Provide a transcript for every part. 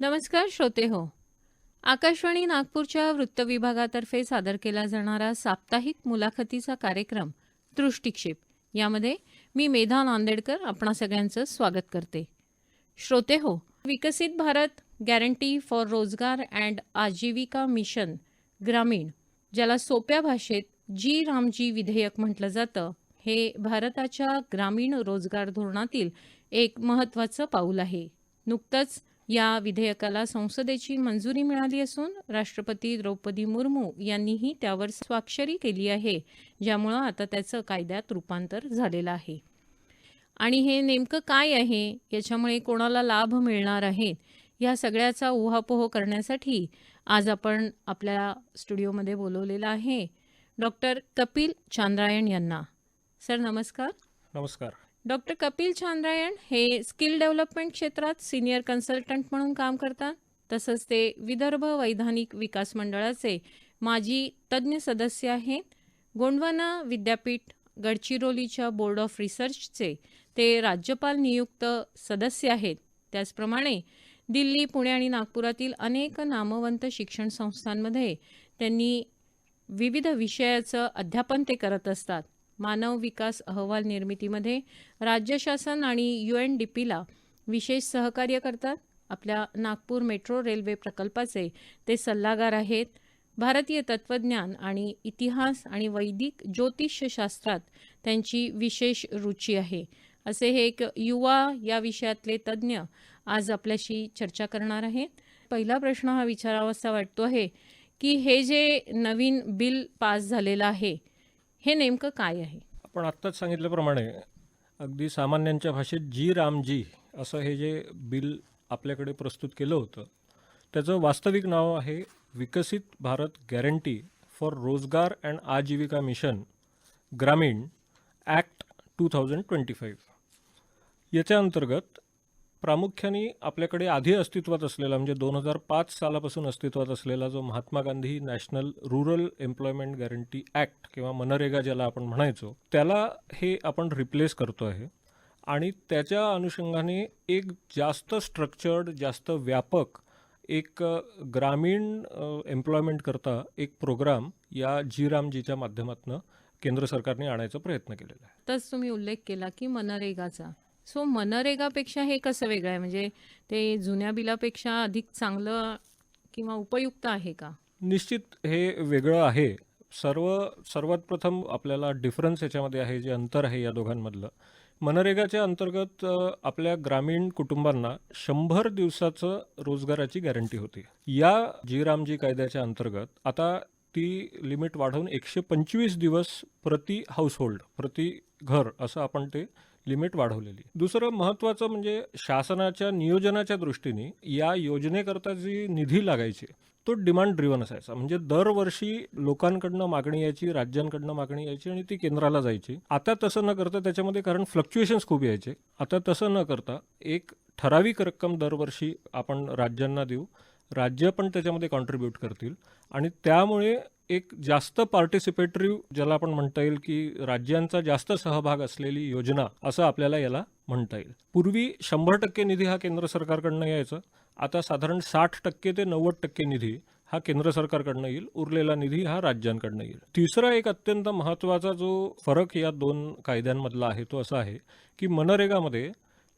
नमस्कार श्रोते हो. आकाशवाणी नागपूरच्या वृत्त विभागातर्फे सादर केला जाणारा साप्ताहिक मुलाखतीचा कार्यक्रम दृष्टिक्षेप. यामध्ये मी मेधा नांदेडकर आपणा सगळ्यांचं स्वागत करते. श्रोते हो Viksit Bharat guarantee for Rozgar and Ajeevika mission Gramin ज्याला सोप्या भाषेत जी रामजी विधेयक म्हटलं जातं हे भारताच्या ग्रामीण रोजगार धोरणातील एक महत्त्वाचं पाऊल आहे. नुकतंच या विधेयकाला संसदेची मंजुरी मिळाली असून राष्ट्रपती द्रौपदी मुर्मू यांनीही त्यावर स्वाक्षरी केली आहे ज्यामुळं आता त्याचं कायद्यात रूपांतर झालेलं आहे. आणि हे नेमकं काय आहे? याच्यामुळे कोणाला लाभ मिळणार आहे या सगळ्याचा उहापोह करण्यासाठी आज आपण आपल्या स्टुडिओमध्ये बोलवलेलं आहे. डॉक्टर कपिल चांद्रायण यांना. सर नमस्कार. नमस्कार. डॉक्टर कपिल चांद्रायण हे स्किल डेव्हलपमेंट क्षेत्रात सिनियर कन्सल्टंट म्हणून काम करतात. तसंच ते विदर्भ वैधानिक विकास मंडळाचे माजी तज्ज्ञ सदस्य आहेत. गोंडवाना विद्यापीठ गडचिरोलीच्या बोर्ड ऑफ रिसर्चचे ते राज्यपाल नियुक्त सदस्य आहेत. त्याचप्रमाणे दिल्ली पुणे आणि नागपुरातील अनेक नामवंत शिक्षण संस्थांमध्ये त्यांनी विविध विषयाचं अध्यापन ते करत असतात. मानव विकास अहवाल निर्मितीमध्ये राज्य शासन आणि यू एन डी पीला विशेष सहकार्य करतात. आपल्या नागपूर मेट्रो रेल्वे प्रकल्पाचे ते सल्लागार आहेत. भारतीय तत्त्वज्ञान आणि इतिहास आणि वैदिक ज्योतिषशास्त्रात त्यांची विशेष रुची आहे. असे हे एक युवा या विषयातले तज्ज्ञ आज आपल्याशी चर्चा करणार आहेत. पहिला प्रश्न हा विचारावासा वाटतो आहे की हे जे नवीन बिल पास झालेलं आहे हे नेमकं काय आहे? आपण आत्ताच सांगितल्याप्रमाणे अगदी सामान्यांच्या भाषेत जी रामजी असं हे जे बिल आपल्याकडे प्रस्तुत केलं होतं त्याचं वास्तविक नाव आहे Viksit Bharat guarantee for Rozgar and Ajeevika mission Gramin act two thousand twenty five. याच्या अंतर्गत प्रामुख्याने आपल्याकडे आधी अस्तित्वात असलेला म्हणजे दोन हजार पाच सालापासून अस्तित्वात असलेला जो Mahatma Gandhi national rural employment guarantee act किंवा मनरेगा ज्याला आपण म्हणायचो त्याला हे आपण रिप्लेस करतो आहे. आणि त्याच्या अनुषंगाने एक जास्त स्ट्रक्चर्ड जास्त व्यापक एक ग्रामीण एम्प्लॉयमेंट करता एक प्रोग्राम या जी रामजीच्या माध्यमातून केंद्र सरकारने आणायचा प्रयत्न केलेला आहे. तसं तुम्ही उल्लेख केला की मनरेगाचा. सो मनरेगापेक्षा हे कसं वेगळं आहे? म्हणजे ते जुन्या बिलापेक्षा अधिक चांगलं किंवा उपयुक्त आहे का? निश्चित हे वेगळं आहे. सर्व सर्वात प्रथम आपल्याला डिफरन्स याच्यामध्ये आहे जे अंतर आहे या दोघांमधलं. मनरेगाच्या अंतर्गत आपल्या ग्रामीण कुटुंबांना शंभर दिवसाचं रोजगाराची गॅरंटी होती. या जी रामजी कायद्याच्या अंतर्गत आता ती लिमिट वाढवून एकशे पंचवीस दिवस प्रति हाऊसहोल्ड प्रति घर असं आपण ते लिमिट वाढवलेली दुसरं महत्त्वाचं म्हणजे शासनाच्या नियोजनाच्या दृष्टीने या योजनेकरता जी निधी लागायची तो डिमांड ड्रिव्हन असायचा. म्हणजे दरवर्षी लोकांकडनं मागणी यायची राज्यांकडनं मागणी यायची आणि ती केंद्राला जायची. आता तसं न करता त्याच्यामध्ये कारण फ्लक्च्युएशन्स खूप यायचे. आता तसं न करता एक ठराविक रक्कम दरवर्षी आपण राज्यांना देऊ राज्य पण त्याच्यामध्ये कॉन्ट्रीब्यूट करतील. आणि त्यामुळे एक जास्त पार्टिसिपेटरी ज्याला आपण म्हणता येईल की राज्यांचा जास्त सहभाग असलेली योजना असं आपल्याला याला म्हणता येईल. पूर्वी शंभर टक्के निधी हा केंद्र सरकारकडनं यायचा. आता साधारण साठ टक्के ते नव्वद टक्के निधी हा केंद्र सरकारकडनं येईल. उरलेला निधी हा राज्यांकडनं येईल. तिसरा एक अत्यंत महत्त्वाचा जो फरक या दोन कायद्यांमधला आहे तो असा आहे की मनरेगामध्ये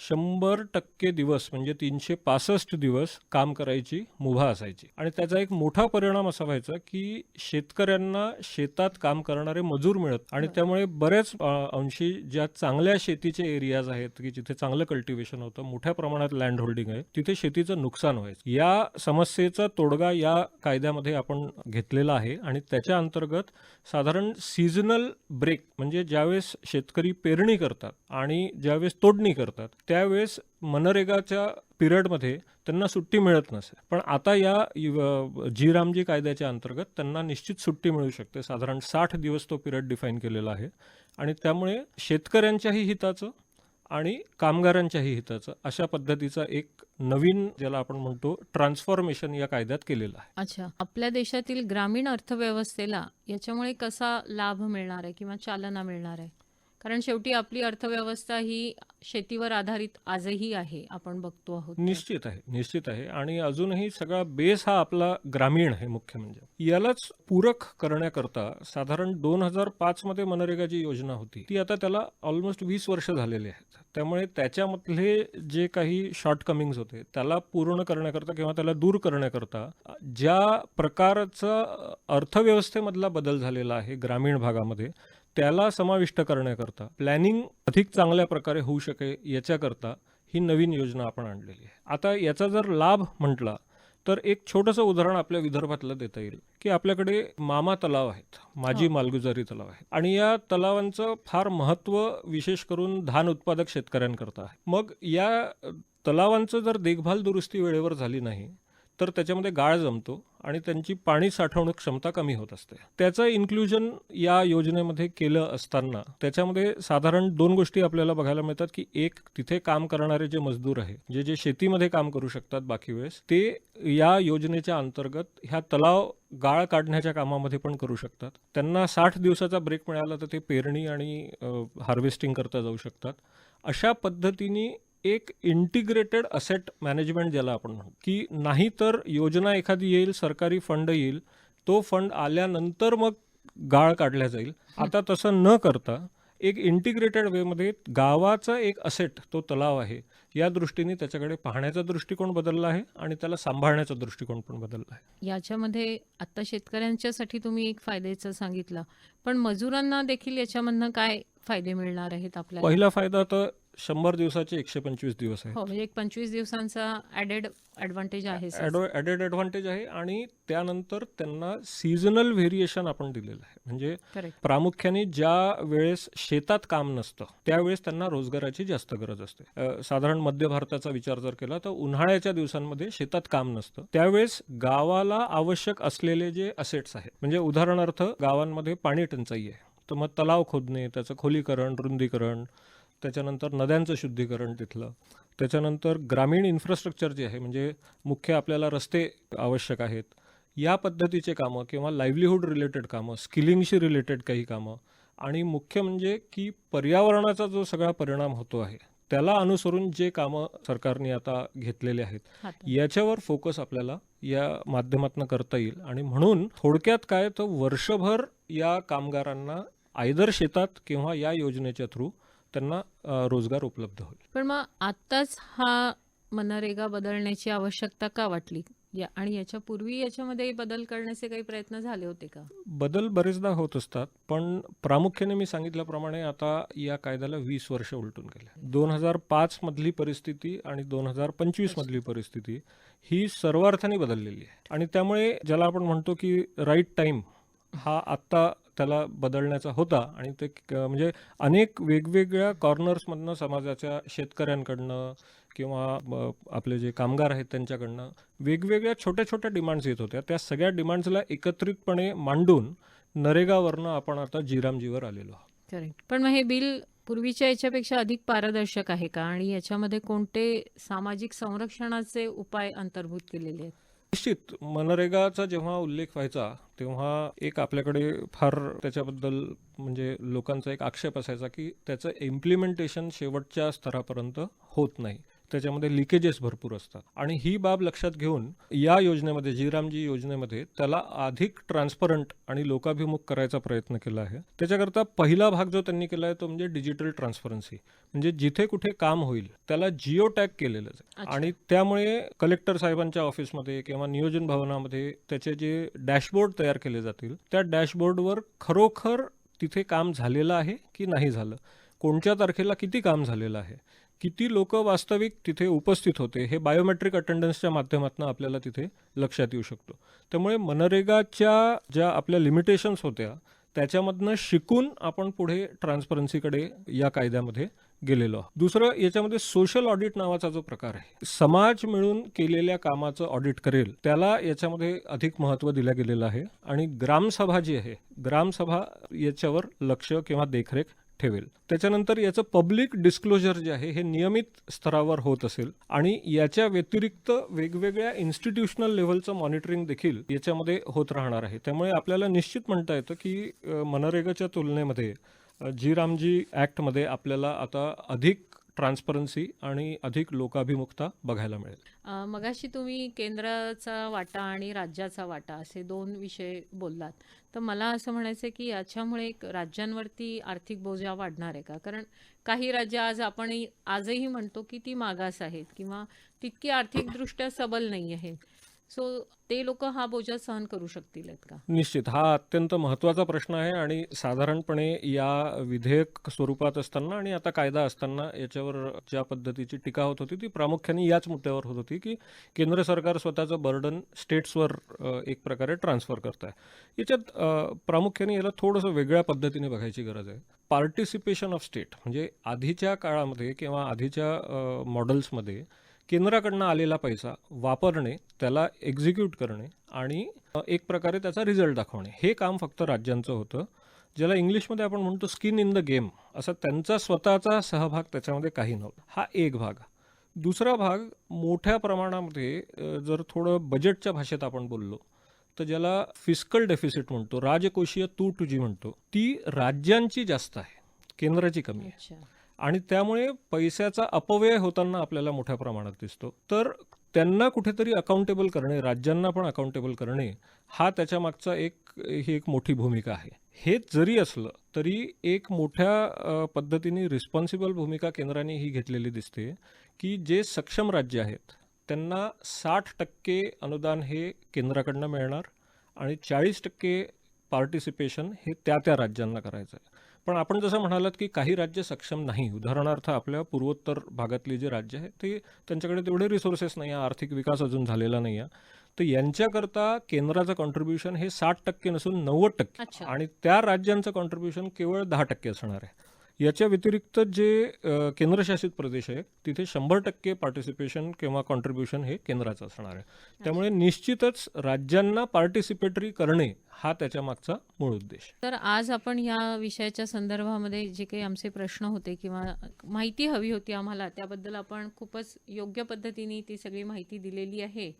शंभर टक्के दिवस म्हणजे तीनशे पासष्ट दिवस काम करायची मुभा असायची. आणि त्याचा एक मोठा परिणाम असा व्हायचा की शेतकऱ्यांना शेतात काम करणारे मजूर मिळत. आणि त्यामुळे बऱ्याच अंशी ज्या चांगल्या शेतीचे एरियाज आहेत की जिथे चांगलं कल्टिवेशन होतं मोठ्या प्रमाणात लँड होल्डिंग आहे तिथे शेतीचं नुकसान व्हायचं. या समस्येचा तोडगा या कायद्यामध्ये आपण घेतलेला आहे. आणि त्याच्या अंतर्गत साधारण सीझनल ब्रेक म्हणजे ज्यावेळेस शेतकरी पेरणी करतात आणि ज्यावेळेस तोडणी करतात त्यावेळेस मनरेगाच्या पिरियडमध्ये त्यांना सुट्टी मिळत नसे. पण आता या जी रामजी कायद्याच्या अंतर्गत त्यांना निश्चित सुट्टी मिळू शकते. साधारण साठ दिवस तो पिरियड डिफाईन केलेला आहे. आणि त्यामुळे शेतकऱ्यांच्याही हिताचं आणि कामगारांच्याही हिताचं अशा पद्धतीचा एक नवीन ज्याला आपण म्हणतो ट्रान्सफॉर्मेशन या कायद्यात केलेलं आहे. अच्छा. आपल्या देशातील ग्रामीण अर्थव्यवस्थेला याच्यामुळे कसा लाभ मिळणार आहे किंवा चालना मिळणार आहे? कारण शेवटी आपली अर्थव्यवस्था ही शेतीवर आधारित आजही आहे आपण बघतो आहोत निश्चित आहे निश्चित आहे. आणि अजूनही सगळा बेस हा आपला ग्रामीण आहे मुख्य म्हणजे. यालाच पूरक करण्याकरता साधारण दोन हजार पाच मध्ये मनरेगाची योजना होती ती आता त्याला ऑलमोस्ट वीस वर्ष झालेली आहेत. त्यामुळे त्याच्यामधले जे काही शॉर्टकमिंग्स होते त्याला पूर्ण करण्याकरता किंवा त्याला दूर करण्याकरता ज्या प्रकारचा अर्थव्यवस्थेमधला बदल झालेला आहे ग्रामीण भागामध्ये त्याला समाविष्ट करण्याकरता प्लॅनिंग अधिक चांगल्या प्रकारे होऊ शके याच्याकरता ही नवीन योजना आपण आणलेली आहे. आता याचा जर लाभ म्हटला तर एक छोटंसं उदाहरण आपल्या विदर्भातलं देता येईल की आपल्याकडे मामा तलाव आहेत माजी. मालगुजारी तलाव आहेत. आणि या तलावांचं फार महत्त्व विशेष करून धान उत्पादक शेतकऱ्यांकरता आहे. मग या तलावांचं जर देखभाल दुरुस्ती वेळेवर झाली नाही तर त्याच्यामध्ये गाळ जमतो आणि त्यांची पाणी साठवणूक क्षमता कमी होत असते. त्याचं इन्क्लुजन या योजनेमध्ये केलं असताना त्याच्यामध्ये साधारण दोन गोष्टी आपल्याला बघायला मिळतात की एक तिथे काम करणारे जे मजदूर आहे जे जे शेतीमध्ये काम करू शकतात बाकी वेळेस ते या योजनेच्या अंतर्गत ह्या तलाव गाळ काढण्याच्या कामामध्ये पण करू शकतात. त्यांना साठ दिवसाचा ब्रेक मिळाला तर ते पेरणी आणि हार्वेस्टिंग करता जाऊ शकतात. अशा पद्धतीने एक इंटिग्रेटेड असेट मॅनेजमेंट ज्याला आपण म्हणू की नाही तर योजना एखादी येईल सरकारी फंड येईल तो फंड आल्यानंतर मग गाळ काढल्या जाईल. आता तसं न करता एक इंटिग्रेटेड वेमध्ये गावाचा एक असेट तो तलाव आहे. या दृष्टीने त्याच्याकडे पाहण्याचा दृष्टिकोन बदलला आहे आणि त्याला सांभाळण्याचा दृष्टिकोन पण बदलला आहे. याच्यामध्ये आता शेतकऱ्यांच्यासाठी तुम्ही एक फायद्याचं सांगितलं पण मजुरांना देखील याच्यामधनं काय फायदे मिळणार आहेत आपल्याला? पहिला फायदा तर शंभर दिवसाचे एकशे पंचवीस दिवस आहे हो म्हणजे एक पंचवीस दिवसांचा ऍडेड ऍडव्हान्टेज आहे. ॲडेड ॲडव्हान्टेज आहे आणि त्यानंतर त्यांना सीझनल व्हेरिएशन आपण दिलेलं आहे. म्हणजे प्रामुख्याने ज्या वेळेस शेतात काम नसतं त्यावेळेस त्यांना रोजगाराची जास्त गरज असते. अ, साधारण मध्य भारताचा विचार जर केला तर उन्हाळ्याच्या दिवसांमध्ये शेतात काम नसतं. त्यावेळेस गावाला आवश्यक असलेले जे असेट्स आहेत म्हणजे उदाहरणार्थ गावांमध्ये पाणी टंचाई आहे तर मग तलाव खोदणे त्याचं खोलीकरण रुंदीकरण त्याच्यानंतर नद्यांचं शुद्धीकरण तिथलं त्याच्यानंतर ग्रामीण इन्फ्रास्ट्रक्चर जे आहे म्हणजे मुख्य आपल्याला रस्ते आवश्यक आहेत या पद्धतीचे कामं किंवा लाईव्हलीहूड रिलेटेड कामं स्किलिंगशी रिलेटेड काही कामं आणि मुख्य म्हणजे की पर्यावरणाचा जो सगळा परिणाम होतो आहे त्याला अनुसरून जे कामं सरकारने आता घेतलेले आहेत. याच्यावर फोकस आपल्याला या माध्यमातून करता येईल आणि म्हणून थोडक्यात काय तर वर्षभर या कामगारांना आयदर शेतात किंवा या योजनेच्या थ्रू त्यांना रोजगार उपलब्ध होईल. पण मग आत्ताच हा मनरेगा बदलण्याची आवश्यकता का वाटली? या आणि याच्यापूर्वी याच्यामध्ये बदल करण्याचे काही प्रयत्न झाले होते का? बदल बरेचदा होत असतात पण प्रामुख्याने मी सांगितल्याप्रमाणे आता या कायद्याला वीस वर्ष उलटून गेले. दोन हजार पाच मधली परिस्थिती आणि दोन हजार पंचवीस मधली परिस्थिती ही सर्व अर्थाने बदललेली आहे. आणि त्यामुळे ज्याला आपण म्हणतो की राईट टाइम हा आत्ता त्याला बदलण्याचा होता आणि ते म्हणजे अनेक वेगवेगळ्या कॉर्नर्समधनं समाजाच्या शेतकऱ्यांकडनं किंवा आपले जे कामगार आहेत त्यांच्याकडनं वेगवेगळ्या छोट्या छोट्या डिमांड्स येत होत्या. त्या सगळ्या डिमांड्सला एकत्रितपणे मांडून नरेगावरनं आपण आता जीरामजीवर आलेलो आहोत. करेक्ट पण मग हे बिल पूर्वीच्या याच्यापेक्षा अधिक पारदर्शक आहे का? आणि याच्यामध्ये कोणते सामाजिक संरक्षणाचे उपाय अंतर्भूत केलेले आहेत? निश्चित मनरेगाचा जेव्हा उल्लेख व्हायचा तेव्हा एक आपल्याकडे फार त्याच्याबद्दल म्हणजे लोकांचा एक आक्षेप असायचा की त्याचं इम्प्लिमेंटेशन शेवटच्या स्तरापर्यंत होत नाही. त्याच्यामध्ये लिकेजेस भरपूर असतात. आणि ही बाब लक्षात घेऊन या योजनेमध्ये जीरामजी योजनेमध्ये त्याला अधिक ट्रान्सपरंट आणि लोकाभिमुख करायचा प्रयत्न केला आहे. त्याच्याकरता पहिला भाग जो त्यांनी केला आहे तो म्हणजे डिजिटल ट्रान्सपरन्सी म्हणजे जिथे कुठे काम होईल त्याला जिओ टॅग केलेलं आहे. अच्छा. आणि त्यामुळे कलेक्टर साहेबांच्या ऑफिसमध्ये किंवा नियोजन भवनामध्ये त्याचे जे डॅशबोर्ड तयार केले जातील त्या डॅशबोर्डवर खरोखर तिथे काम झालेलं आहे की नाही झालं? कोणत्या तारखेला किती काम झालेलं आहे? किती लोक वास्तविक तिथे उपस्थित होते हे बायोमेट्रिक अटेंडन्सच्या माध्यमातून आपल्याला तिथे लक्षात येऊ शकतो. त्यामुळे मनरेगाच्या ज्या आपल्या लिमिटेशन्स होत्या त्याच्यामधनं शिकून आपण पुढे ट्रान्सपरन्सीकडे या कायद्यामध्ये गेलेलो दुसरं याच्यामध्ये सोशल ऑडिट नावाचा जो प्रकार आहे समाज मिळून केलेल्या कामाचं ऑडिट करेल त्याला याच्यामध्ये अधिक महत्त्व दिलं गेलेलं आहे. आणि ग्रामसभा जी आहे ग्रामसभा याच्यावर लक्ष किंवा देखरेख ठेवेल. त्याच्यानंतर याचं पब्लिक डिस्क्लोजर जे आहे हे नियमित स्तरावर होत असेल आणि याच्या व्यतिरिक्त वेगवेगळ्या इन्स्टिट्यूशनल लेव्हलचं मॉनिटरिंग देखील याच्यामध्ये होत राहणार आहे. त्यामुळे आपल्याला निश्चित म्हणता येतं की मनरेगाच्या तुलनेमध्ये जी रामजी ॲक्टमध्ये आपल्याला आता अधिक ट्रान्सपरन्सी आणि अधिक लोकाभिमुखता बघायला मिळेल. मगाशी तुम्ही केंद्राचा वाटा आणि राज्याचा वाटा असे दोन विषय बोललात. तर मला असं म्हणायचं आहे की याच्यामुळे एक राज्यांवरती आर्थिक बोजा वाढणार आहे का? कारण काही राज्य आज आपण आजही म्हणतो की ती मागास आहेत किंवा तितकी आर्थिकदृष्ट्या सबल नाही आहेत. सो ते लोक हा बोजा सहन करू शकतील का? निश्चित. हा अत्यंत महत्त्वाचा प्रश्न आहे आणि साधारणपणे या विधेयक स्वरूपात असताना आणि आता कायदा असताना याच्यावर ज्या पद्धतीची टीका होत होती ती प्रामुख्याने याच मुद्द्यावर होत होती की केंद्र सरकार स्वतःचं बर्डन स्टेट्सवर एक प्रकारे ट्रान्सफर करत आहे याच्यात प्रामुख्याने याला थोडंसं वेगळ्या पद्धतीने बघायची गरज आहे. पार्टिसिपेशन ऑफ स्टेट म्हणजे आधीच्या काळामध्ये किंवा आधीच्या अ, मॉडेल्समध्ये केंद्राकडनं आलेला पैसा वापरणे त्याला एक्झिक्यूट करणे आणि एक प्रकारे त्याचा रिझल्ट दाखवणे. हे काम फक्त राज्यांचं होतं. ज्याला इंग्लिशमध्ये आपण म्हणतो स्किन इन द गेम असा त्यांचा स्वतःचा सहभाग त्याच्यामध्ये काही नव्हता. हा एक भाग. दुसरा भाग मोठ्या प्रमाणामध्ये जर थोडं बजेटच्या भाषेत आपण बोललो तर ज्याला फिस्कल डेफिसिट म्हणतो राजकोषीय तूट जी म्हणतो ती राज्यांची जास्त आहे केंद्राची कमी आहे. आणि त्यामुळे पैशाचा अपव्यय होताना आपल्याला मोठ्या प्रमाणात दिसतो. तर त्यांना कुठेतरी अकाउंटेबल करणे राज्यांना पण अकाउंटेबल करणे हा त्याच्या मागचा एक ही एक मोठी भूमिका आहे. हे जरी असलं तरी एक मोठ्या पद्धतीने रिस्पॉन्सिबल भूमिका केंद्राने ही घेतलेली दिसते की जे सक्षम राज्य आहेत त्यांना साठ टक्के अनुदान हे केंद्राकडनं मिळणार आणि चाळीस टक्के पार्टिसिपेशन हे त्या त्या राज्यांना करायचं आहे पण आपण जसं म्हणालात की काही राज्य सक्षम नाही. उदाहरणार्थ आपल्या पूर्वोत्तर भागातली जी राज्य आहेत ते त्यांच्याकडे तेवढे रिसोर्सेस नाही आहे आर्थिक विकास अजून झालेला नाही आहे. तर यांच्याकरता केंद्राचं कॉन्ट्रीब्युशन हे साठ टक्के नसून नव्वद टक्के आणि त्या राज्यांचं कॉन्ट्रीब्युशन केवळ दहा टक्के असणार आहे. याच्या व्यतिरिक्त जे केंद्रशासित प्रदेश आहे तिथे शंभर टक्के पार्टिसिपेशन किंवा कॉन्ट्रीब्युशन हे केंद्राचं असणार आहे. त्यामुळे निश्चितच राज्यांना पार्टिसिपेटरी करणे हा त्याच्या मागचा मूळ उद्देश तर आज आपण ह्या विषयाच्या संदर्भामध्ये जे काही आमचे प्रश्न होते किंवा माहिती हवी होती आम्हाला त्याबद्दल आपण खूपच योग्य पद्धतीने ती सगळी माहिती दिलेली आहे.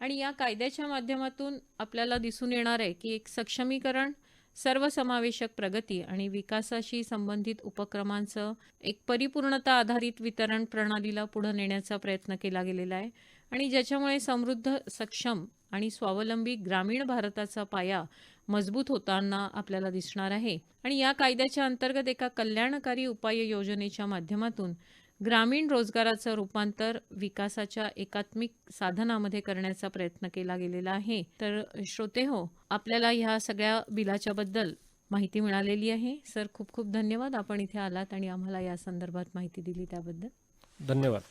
आणि या कायद्याच्या माध्यमातून आपल्याला दिसून येणार आहे की एक सक्षमीकरण सर्वसमावेशक प्रगती आणि विकासाशी संबंधित उपक्रमांचं एक परिपूर्णता आधारित वितरण प्रणालीला पुढे नेण्याचा प्रयत्न केला गेलेला आहे. आणि ज्याच्यामुळे समृद्ध सक्षम आणि स्वावलंबी ग्रामीण भारताचा पाया मजबूत होताना आपल्याला दिसणार आहे. आणि या कायद्याच्या अंतर्गत एका कल्याणकारी उपाययोजनेच्या माध्यमातून ग्रामीण रोजगाराचं रूपांतर विकासाच्या एकात्मिक साधनामध्ये करण्याचा प्रयत्न केला गेलेला आहे. तर श्रोते हो आपल्याला ह्या सगळ्या बिलाच्या बद्दल माहिती मिळालेली आहे. सर खूप खूप धन्यवाद. आपण इथे आलात आणि आम्हाला या संदर्भात माहिती दिली त्याबद्दल. धन्यवाद.